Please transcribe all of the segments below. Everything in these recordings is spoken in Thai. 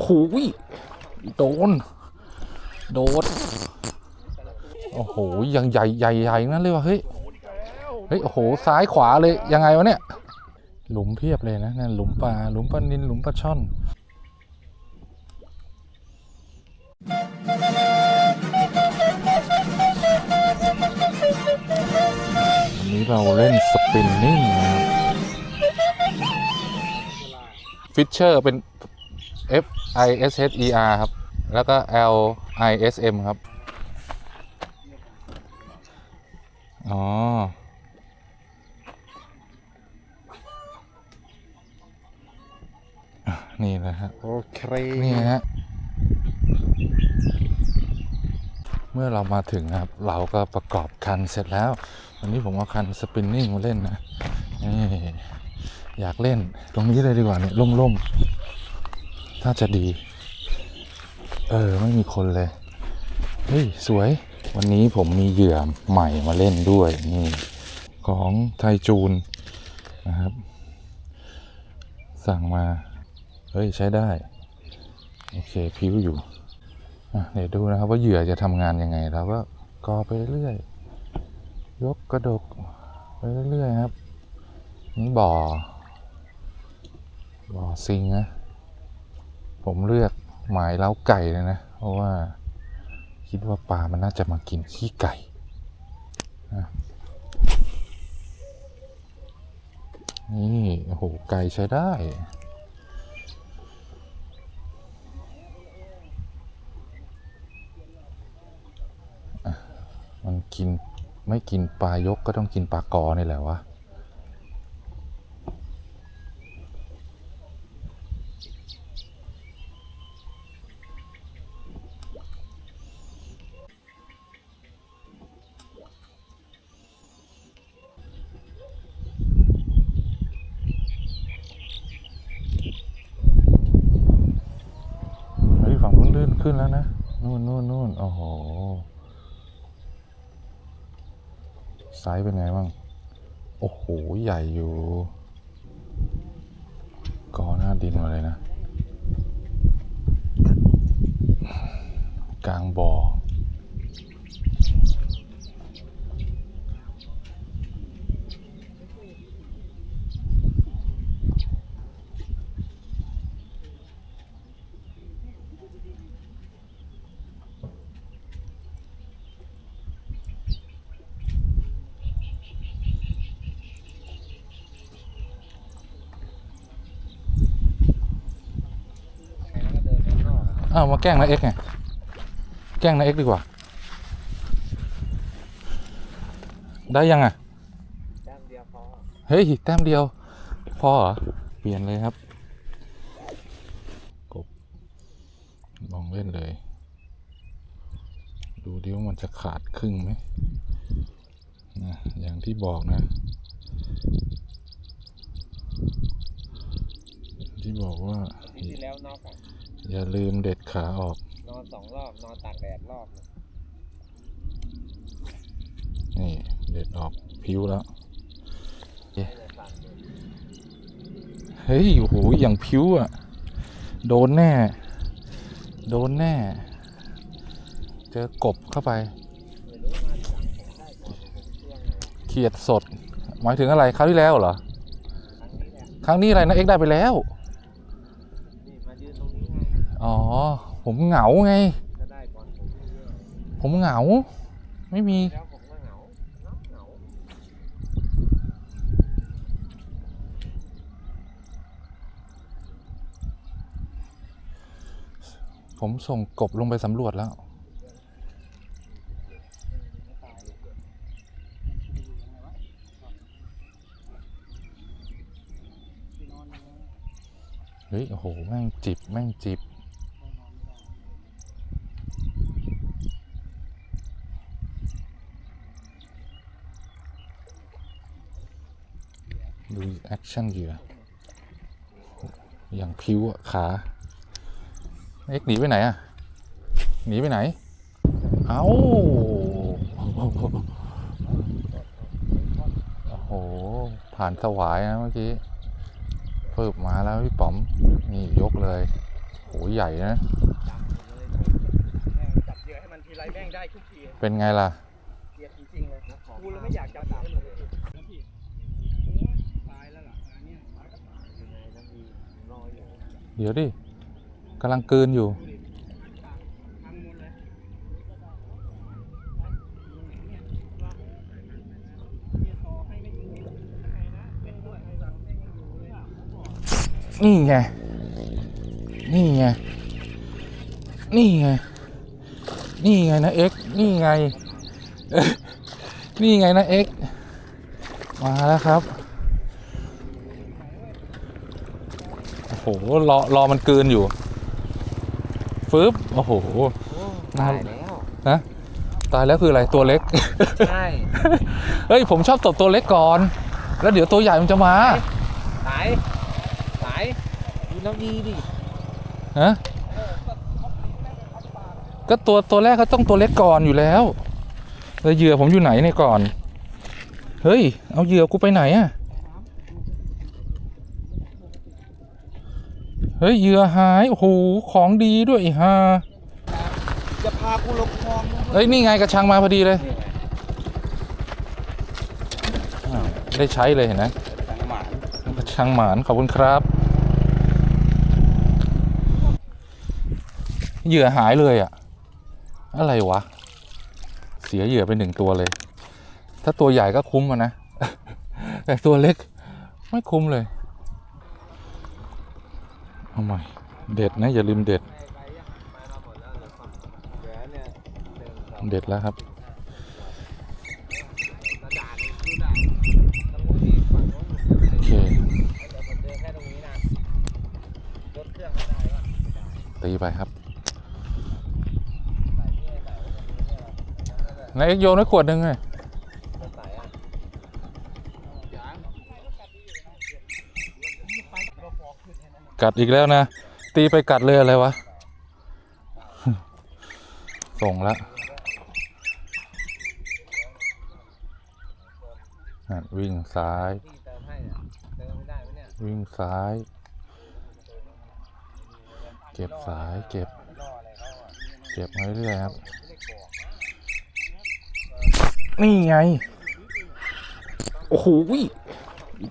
อ้โหโดน โดน โอ้โห ยังใหญ่ใหญ่ใหญ่นั่นเลยวะเฮ้ย เฮ้ย โอ้โห ซ้ายขวาเลย ยังไงวะเนี่ย หลุมเพียบเลยนะนั่นหลุมปลา หลุมปลานินหลุมปลาช่อนวันนี้เราเล่นสปินนิ่งนะครับ ฟิชเชอร์เป็น F I S H E R ครับ แล้วก็ L I S M ครับ อ๋ออะนี่แหละฮะ โอเค นี่ฮะ เมื่อเรามาถึงนะครับ เราก็ประกอบคันเสร็จแล้ว วันนี้ผมเอาคันสปินนิ่งมาเล่นนะ นี่ อยากเล่นตรงนี้เลยดีกว่าเนี่ยร่มๆ ถ้าจะดี เออ ไม่มีคนเลย เฮ้ย สวย วันนี้ผมมีเหยื่อใหม่มาเล่นด้วยนี่ของไทจูนนะครับ สั่งมา เฮ้ย ใช้ได้ โอเคพิ้วอยู่เดี๋ยวดูนะครับว่าเหยื่อจะทำงานยังไงเราก็กอไปเรื่อยยกกระดกไปเรื่อยครับ นี่บ่อ บ่อซิงนะ ผมเลือกหมายเล้าไก่เลยนะ เพราะว่าคิดว่าปลามันน่าจะมากินขี้ไก่นะนี่โอ้โหไก่ใช้ได้ มันกินไม่กินปลายกก็ต้องกินปลากอนี่แหละวะ เฮ้ยฝั่งนู้นลื่นขึ้นแล้วนะ นู่นนู่นนู่นโอ้โห ไซส์เป็นไงบ้าง โอ้โห ใหญ่อยู่ กอหน้าดินมาเลยนะ กลางบ่อ แล้วก็เดินไปข้างนอกอะ อ้าว มาแกล้งนะเอ็กไงแกล้งนะเอ็กดีกว่า ได้ยังอะแต้มเดียวพอเฮ้ยแต้มเดียวพอเหรอเปลี่ยนเลยครับกบลองเล่นเลย ดูดิว่ามันจะขาดครึ่งไหมนะอย่างที่บอกนะที่บอกว่าอาทิตย์ที่แล้วนอกอะ อย่าลืมเด็ดขาออก นอนสองรอบ นอนตากแดดรอบนึงนี่ เด็ดออกผิวแล้วไม่ได้สั่นเลยเฮ้ยโอ้โหอย่างผิวอะ โดนแน่ โดนแน่ เจอกบเข้าไปไม่รู้มาที่หลังผมได้ก่อนผมเชื่องเลยเขียดสด หมายถึงอะไรคราวที่แล้วเหรอ ครั้งนี้แหละครั้งนี้อะไรนะ เอ็กได้ไปแล้ว นี่มายืนตรงนี้ไง อ๋อ ผมเหงาไง ผมเหงา ไม่มีผมก็เหงาเหงาเหงาผมส่งกบลงไปสำรวจแล้วเฮ้ย โอ้โห แม่งจิบ แม่งจิบ ดูแอ คชั่นเหยื่อ อย่างพิ้วอะขาเอ็กหนีไปไหนอะหนีไปไหน เอาโอ้โห ผ่านสวายนะเมื่อกี้เฟิบมาแล้วพี่ป๋อม นี่ยกเลยโหใหญ่นะแม่งจับเหยื่อให้มันทีไรแม่งได้ทุกทีเป็นไงล่ะเกลียดจริงๆเลยกูเลยไม่อยากจับเหยื่อให้มึงเลยนะพี่โอ้ยตายแล้วล่ะงานเนี้ยตายก็ตายยังไงนะมีรออยู่ เดี๋ยวดิกำลังกืนอยู่ นี่ไง นี่ไง นี่ไง นี่ไงนะเอ็กนี่ไง นี่ไงนะเอ็กมาแล้วครับ โอ้โห รอรอมันกลืนอยู่ฟึบโอ้โห ตายแล้วฮะตายแล้วคืออะไรตัวเล็ก ใช่ เฮ้ย ผมชอบตบตัวเล็กก่อน แล้วเดี๋ยวตัวใหญ่มันจะมาตายตายดูน้ำดีดิฮะก็ตัวตัวแรกก็ต้องตัวเล็กก่อนอยู่แล้วแล้วเหยื่อผมอยู่ไหนเนี่ยก่อน เฮ้ย เอาเหยื่อกูไปไหนอะ เฮ้ยเหยื่อหาย โอ้โห ของดีด้วยไอ้ห่าจะพากูลงคลองนะเฮ้ย นี่ไงกระชังมาพอดีเลยอ้าวได้ใช้เลยเห็นไหมสังหมานกระชังหมาน ขอบคุณครับ เหยื่อหายเลยอะอะไรวะ เสียเหยื่อไปหนึ่งตัวเลย ถ้าตัวใหญ่ก็คุ้มอะนะ แต่ตัวเล็กไม่คุ้มเลย เอาใหม่ เด็ดนะ อย่าลืมเด็ด เด็ดแล้วครับ โอเค ตีไปครับไว้ตรงนี้เนี่ยเหนายเอกโยนไว้ขวดหนึ่งเลย จะใส่อะยัง กัดอีกแล้วนะ ตีไปกัดเลยอะไรวะ ส่งละวิ่งซ้าย วิ่งซ้าย เก็บสายเก็บ เก็บมาเรื่อยครับได้บอกนะนี่ไง โอ้โห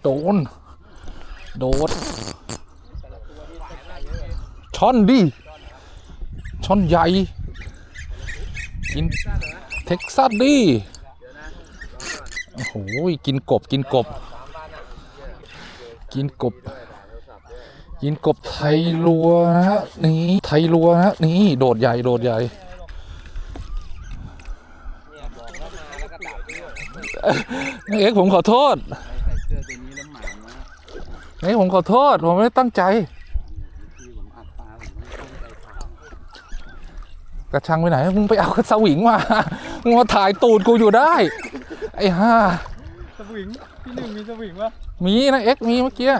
โดน โดด ช่อนดิช่อนใหญ่กินเท็กซัสดิโอ้โหยกินกบกินกบ กินกบ กินกบไทยรัวนะฮะนี่ไทยรัวนะฮะนี่โดดใหญ่โดดใหญ่เนี่ยบอกแล้วมาแล้วก็ดับด้วยนายเอกผมขอโทษเสื้อตัวนี้แล้วหมายนะนายเอกผมขอโทษ ผมไม่ได้ตั้งใจ ที่ผมอัดตาผมไม่ตั้งใจท กระชังไปไหน มึงไปเอากระสวิงมา มึงมาถ่ายตูดกูอยู่ได้ ไอ้ห่าำสวิงพี่หนึ่งมีสวิงวะมีนะเอ็กมีเมื่อกี้ โ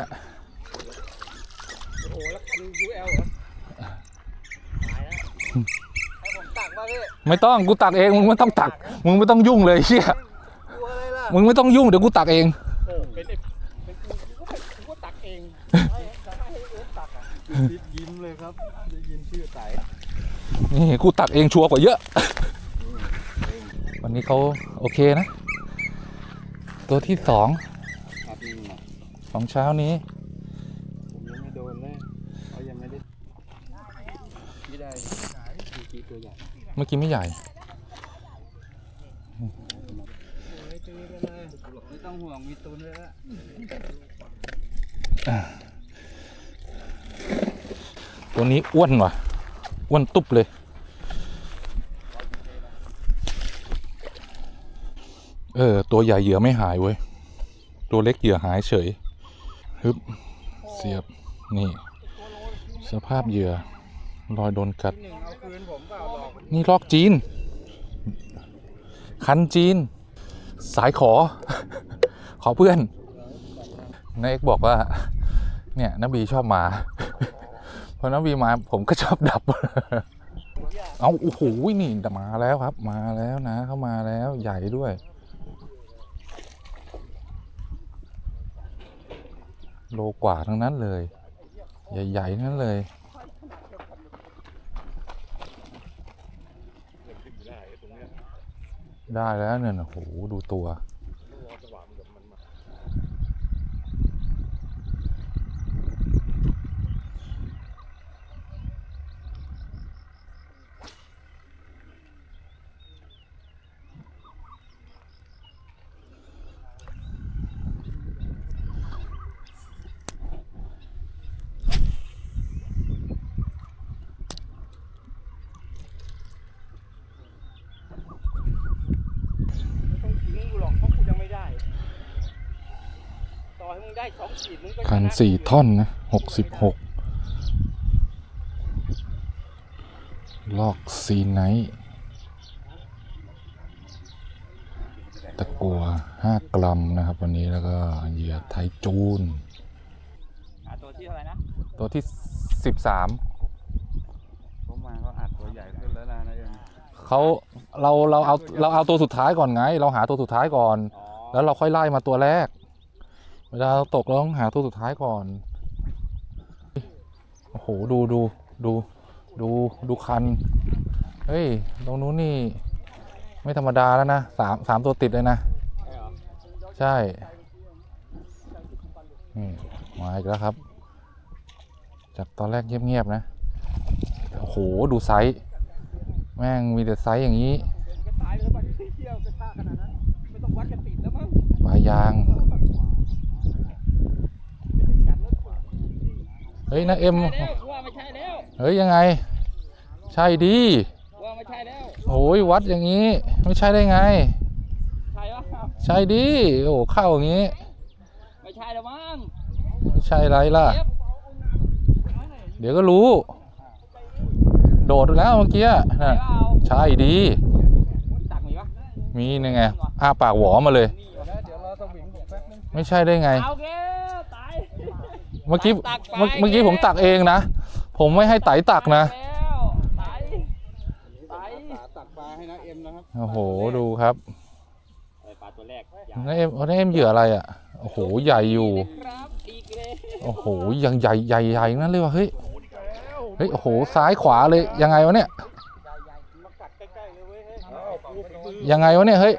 อ้โหแล้วคัน UL เหรอตายแล้วให้ผมตักมาพี่ไม่ต้องกูตักเอง มึงไม่ต้องตัก มึงไม่ต้องยุ่งเลยเชี่ย กลัวอะไรล่ะมึงไม่ต้องยุ่งเดี๋ยวกูตักเอง โอ้เป็นไอ้เป็นกูกูก็กูก็ตักเองให้จะให้เอิร์ธตักอะยิ้มเลยครับได้ยินชื่อไต่ นี่กูตักเองชัวร์กว่าเยอะ วันนี้เขาโอเคนะ ตัวที่สองครับนี่นะของเช้านี้ผมยังไม่โดนเลยเขายังไม่ได้ไม่ได้มีกีตัวใหญ่เมื่อกี้ไม่ใหญ่ไม่ต้องห่วงมีตุนเลยละตัวนี้อ้วนว่ะ อ้วนตุ๊บเลย เออ ตัวใหญ่เหยื่อไม่หายเว้ย ตัวเล็กเหยื่อหายเฉยฮึบเสียบ นี่ สภาพเหยื่อ รอยโดนกัดหนึ่งเอาคืนผมเปล่าหรอกนี่ลอกจีน คันจีน สายขอ ขอเพื่อนนายเอกบอกว่า เนี่ยนบีชอบมา พอน้ำวีมาผมก็ชอบดับ เอาโอ้โหนี่มาแล้วครับ มาแล้วนะ เข้ามาแล้วใหญ่ด้วย โลกว่าทั้งนั้นเลย ใหญ่ๆนั้นเลยได้แล้วเนี่ยโอ้โห ดูตัว สี่ท่อนนะหกสิบหกลอกซีไนท์ตะกัวห้ากรัมนะครับ วันนี้แล้วก็เหยื่อไทยจูนหาตัวที่เท่าไหร่นะ ตัวที่สิบสามผมมาก็อัดตัวใหญ่ขึ้นแล้วนะนะเอ็มเขาเราเราเอาเราเอาตัวสุดท้ายก่อนไง เราหาตัวสุดท้ายก่อนอ๋อแล้วเราค่อยไล่มาตัวแรก เวลาเราตกเราต้องหาตัวสุดท้ายก่อน โอ้โห ดูดูดูดูดูคัน เฮ้ย ตรงนู้นนี่ ไม่ธรรมดาแล้วนะสามสามตัวติดเลยนะ ใช่เหรอใช่นี่มาอีกแล้วครับ จากตอนแรกเงียบๆนะ โอ้โห ดูไซส์ แม่งมีแต่ไซส์อย่างนี้ก็ตายไปแล้วบัดนี้เที่ยวกร เฮ้ยนะเอ็มใช่แล้วกูว่าไม่ใช่แล้วเฮ้ยยังไง ใช่ดีกูว่าไม่ใช่แล้วโอ้ยวัดอย่างนี้ ไม่ใช่ได้ไง ใช่ปะใช่ดีโอ้เข้าอย่างนี้ ไม่ใช่แล้วมั้งไม่ใช่ไรล่ะเอฟเดี๋ยวก็รู้ โดดแล้วเมื่อกี้ใช่น่ะเปล่าใช่ดี ตักมีปะมีนี่ไงอ้าปากหวอมาเลยมีวะเดี๋ยวรอสวิงผมแป๊บนึงไม่ใช่ได้ไง เอาแกตาย เมื่อกี้ตักไป เมื่อเมื่อกี้ผมตักเองนะ ผมไม่ให้ไตตักนะ แล้วตายตายสาตักปลาให้นะเอ็มนะครับโอ้โห ดูครับเอ้ยปลาตัวแรกนั่นเอ็มนั่นเอ็มเหยื่ออะไรอะ โอ้โห ใหญ่อยู่ ครับอีกเลยโอ้โห ยังใหญ่ใหญ่ใหญ่นั่นเลยว่ะ เฮ้ย เฮ้ย โอ้โห ซ้ายขวาเลย ยังไงวะเนี่ย มากัดใกล้ๆเลยเว้ยเฮ้ยเอาปูไปมือยังไงวะเนี่ย เฮ้ย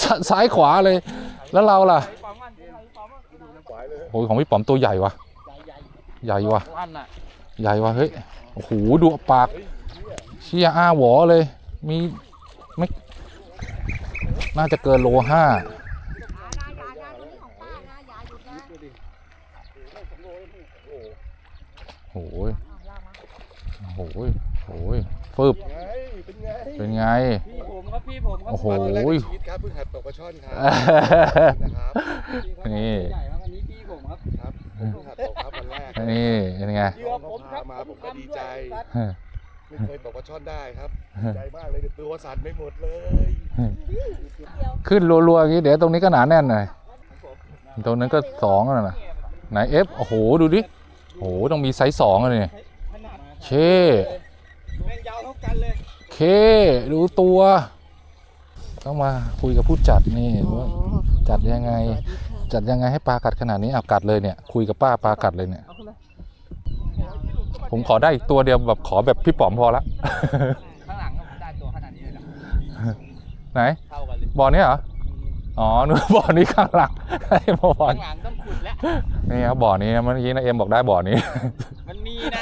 ซซ้ายขวาเลย แล้วเราล่ะ โอ้ยของพี่ป๋อมตัวใหญ่วะใหญ่ใหญ่วะๆอันน่ะใหญ่วะเฮ้ยโอ้โหดูปากเชี่ยอ้าหวอเลย มีไม่น่าจะเกินโลห้าอย่านะอย่านะตรงนี้ของป้านะอย่าหยุดนะโอ้ยโอ้ยโอ้ยฟึบไง เป็นไงเป็นไง พี่ผมครับพี่ผมครับโอ้โหปลาตัวแรกในชีวิตครับเพิ่งหัดตกปลาช่อนครับนะครับนี่ ใหญ่ครับอันนี้พี่ผมครับครับผมเพิ่งหัดตกครับวันแรกนี่เป็นไง เหยื่อผมครับมาผมก็ดีใจเฮ้ยไม่เคยตกปลาช่อนได้ครับดีใจมากเลยเดี๋ยวตัวสั่นไปหมดเลยขึ้นรัวๆอย่างนี้เดี๋ยวตรงนี้ก็หนาแน่นหน่อยตรงนั้นก็สองแล้วนะไหนเอฟโอ้โหดูดิโอ้โหต้องมีไซส์สองเลยเนี่ยขนาดเชแม่งยาวเท่ากันเลยเค ดูตัว ต้องมาคุยกับผู้จัดนี่ว่าจัดยังไง จัดยังไงให้ปลากัดขนาดนี้อะกัดเลยเนี่ย คุยกับป้าปลากัดเลยเนี่ย ผมขอได้อีกตัวเดียวแบบขอแบบพี่ป๋อมพอละ ข้างหลังก็ได้ตัวขนาดนี้เลยเหรอไหน เท่ากันเลยบ่อนี้เหรอ อ๋อนึกว่าบ่อนี้ข้างหลังไอ้บ่อข้างหลังต้องขุดแล้ว นี่ครับบ่อนี้นะเมื่อกี้นะเอ็มบอกได้บ่อนี้ มันมีนะ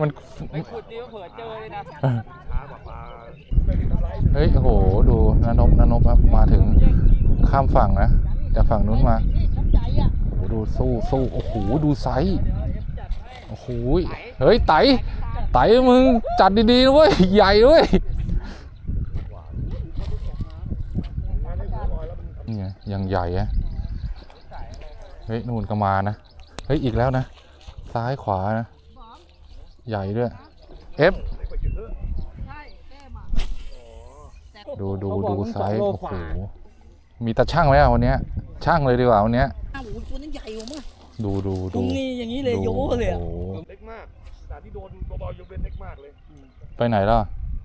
มัน ไปขุดดิว่าเผื่อเจอเลยนะปลาปลาปลาเฮ้ย โอ้โห ดูนานบนานบครับ มาถึงข้ามฝั่งนะ จากฝั่งนู้นมาน้ำใจอะโอ้โหดูสู้สู้โอ้โห ดูไซส์โอ้โห เฮ้ย ไต ไตมึงจัดดีๆนะเว้ย ใหญ่เว้ยนี่ไงยังใหญ่อะเฮ้ย นู่นก็มานะ เฮ้ย อีกแล้วนะ ซ้ายขวานะ ใหญ่ด้วยเอฟใช่แก้มอะดูดูดูไซส์โอ้โหมีตาช่างไหมอะวันเนี้ยช่างเลยดีกว่าวันเนี้ยอ้าวตัวนั้นใหญ่กว่ามั้งดูดูตรดูงนี้อย่างนี้เลยโยเลยอะโอ้โหเล็กมากแต่ที่โดนเบาๆยกเป็นเล็กมากเลยไปไหนล่ะ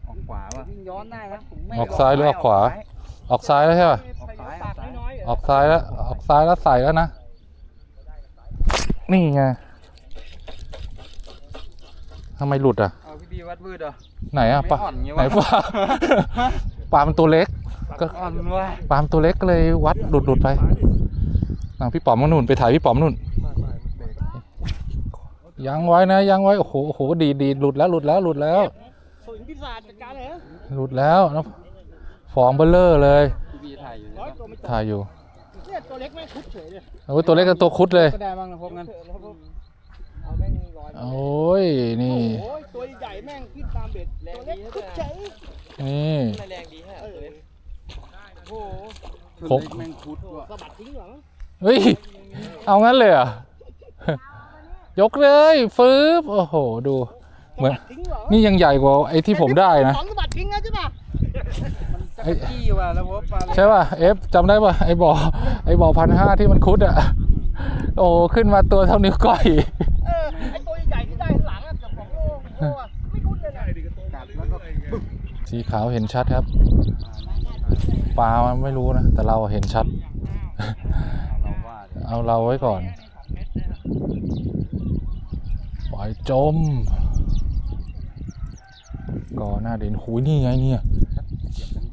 ออกขวาว่ะย้อนได้ครับผมไม่ออกซ้ายหรือออกขวา ออกซ้ายแล้วใช่ป่ะออกซ้ายออกซ้ายน้อยออกซ้ายแล้วออกซ้ายแล้วใส่แล้วนะ นี่ไง ทำไมหลุดอะเอาพี่บีวัดวืดเหรอไหนอะไม่ปะอ่อนอย่างงี้วะไหนปะปลามันตัวเล็ก ก็อ่อนเว้ยปลามันตัวเล็กก็เลยวัดหลุดหลุดไปนางพี่ป๋อมมานู่นไปถ่ายพี่ป๋อมนู่นยังไว้นะยังไว้โอ้โหโอ้โหดีดีหลุดแล้วหลุดแล้วหลุดแล้วฝืนพิศาจจัดการเลยหลุดแล้วนะฟองเบลเลอร์เลยพี่ถ่ายอยู่ร้อยตัวไม่ถ่ายอยู่เนี่ยตัวเล็กไม่ทุบเฉยเลยโอ้ยตัวเล็กกับตัวคุดเลยก็ได้บ้างนะพวกนั้นเอาแม่งลอย โอ้ยนี่ โอ้ยตัวใหญ่แม่งขึ้นตามเบ็ดตัวเล็กทุบเฉยนี่แรงดีฮะตัวเล็กโอ้โหคกแม่งคุดสะบัดทิ้งเหรอเฮ้ย เอางั้นเลยเหรอะยกเลยฟืบโอ้โห ดู เหมือน ทิ้งเหรอนี่ยังใหญ่กว่าไอ้ที่ผมได้นะ สองสะบัดทิ้งนะใช่ป่ะไอ้จี้ว่ะแล้วพบปลาใช่ป่ะ เอฟจำได้ป่ะ ไอ้บ่อ ไอ้บ่อพันห้าที่มันคุดอะ โอ้ ขึ้นมาตัวเท่านิ้วก้อย สีขาวเห็นชัดครับ ปลามันไม่รู้นะ แต่เราเห็นชัดเราว่าเอาเราไว้ก่อน ปล่อยจม ก่อนหน้าเด่นหูยนี่ไงเนี่ย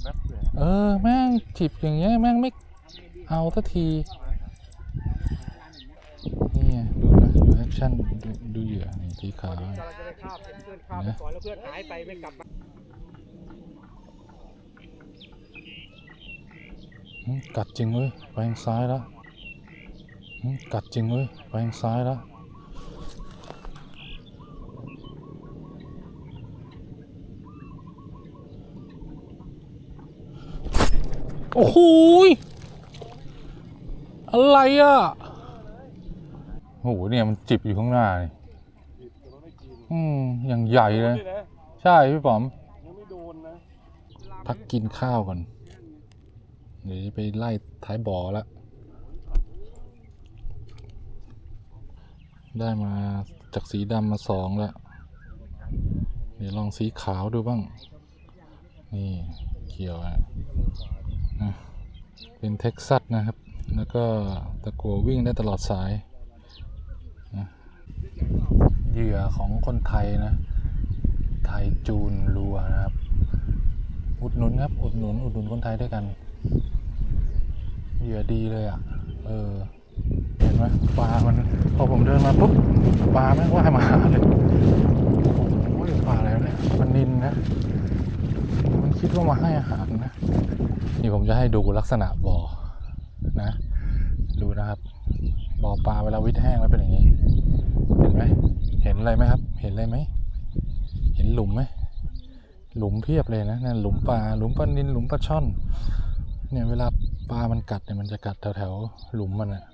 แป๊บเลยเออ แม่งจิบอย่างเงี้ยแม่งไม่เอาสักที นี่ไงดูนะดูแอคชั่นดูดูเหยื่อนี่สีขาวกำลังจะ กัดจริงเว้ยไปทางซ้ายแล้วกัดจริงเว้ยไปทางซ้ายแล้วโอ้โหอะไรอะโอ้โหเนี่ยมันจิบอยู่ข้างหน้านี่อืมอย่างใหญ่เลย ใช่พี่ป๋อม พักกินข้าวก่อน เดี๋ยวจะไปไล่ท้ายบ่อแล้วได้มาจากสีดำมาสองแล้วเดี๋ยวลองสีขาวดูบ้าง นี่เขียวอะนะเป็นเท็กซัสนะครับ แล้วก็ตะกัววิ่งได้ตลอดสายนะเหยื่อของคนไทยนะ ไทยจูนรัวนะครับ อุดหนุนครับ อุดหนุน อุดหนุนคนไทยด้วยกัน ดีเลยอะ เออ เห็นไหมปลา มัน พอผมเดินมาปุ๊บ ปลาแม่งว่ายมาหาเลยโอ้โหปลาอะไรวเนี่ยมันนินนะ มันคิดว่ามาให้อาหารนะ นี่ผมจะให้ดูลักษณะบ่อ นะ ดูนะครับ บ่อปลาเวลาวิทแห้งแล้วเป็นอย่างนี้ เห็นไหม เห็นอะไรไหมครับ เห็นอะไรไหม เห็นหลุมไหมหลุมเพียบเลยนะนั่นหลุมปลาหลุมปลานินหลุมปลาช่อนเนี่ยเวลา ปลามันกัดเนี่ยมันจะกัดแถวๆหลุมมันอะ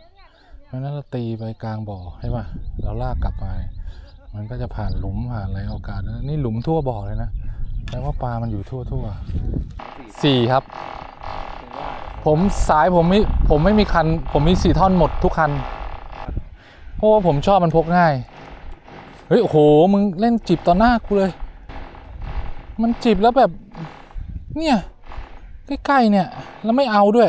เพราะฉะนั้นเราตีไปกลางบ่อใช่ป่ะเราลากกลับมามันก็จะผ่านหลุมผ่านอะไรโอกาสนะนี่หลุมทั่วบ่อเลยนะแปลว่าปลามันอยู่ทั่วทั่วสี่ครับ ผมสายผมไม่ผมไม่มีคัน ผมมีสี่ท่อนหมดทุกคันเพราะว่าผมชอบมันพกง่าย เฮ้ยโอ้โหมึงเล่นจิบต่อหน้ากูเลย มันจิบแล้วแบบ เนี่ย ใกล้ๆเนี่ย แล้วไม่เอาด้วย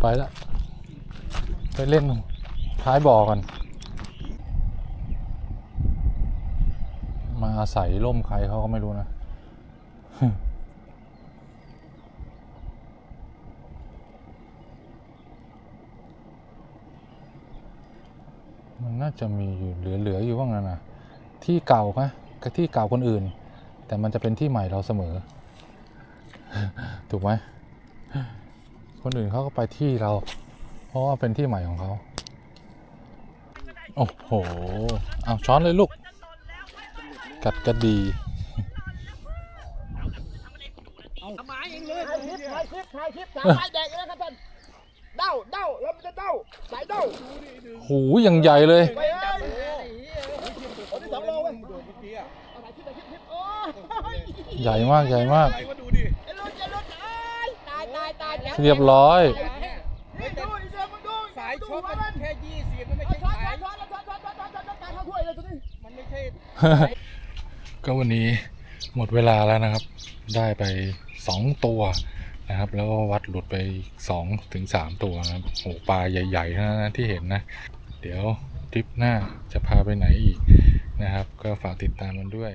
ไปแล้วไปเล่นท้ายบ่อกัน มาอาศัยร่มใครเขาก็ไม่รู้นะ นน่าจะมีอยู่เหลือๆอยู่บ้างนะนะที่เก่านะกับที่เก่าคนอื่น แต่มันจะเป็นที่ใหม่เราเสมอ ถูกไหมคนอื่นเขาก็ไปที่เรา เพราะว่าเป็นที่ใหม่ของเขาโอ้โห เอาช้อนเลยลูก กัดกระดีเอาไม้เองเลยถ่ายคลิปถ่ายคลิปถ่ายคลิปสามไม้แดกแล้วครับท่านเด้าเด้ยหูยังใหญ่เลยใหญ่มากใหญ่มากเรียบร้อยสายช็อปมันแค่ยี่สิบมันไม่ใช่สายก็วันนี้หมดเวลาแล้วนะครับ ได้ไปสองตัว นะครับ แล้วก็วัดหลุดไปสองถึงสามตัวนะครับโอ้ปลาใหญ่ๆนะที่เห็นนะ เดี๋ยวทริปหน้าจะพาไปไหนอีกนะครับ ก็ฝากติดตามมันด้วย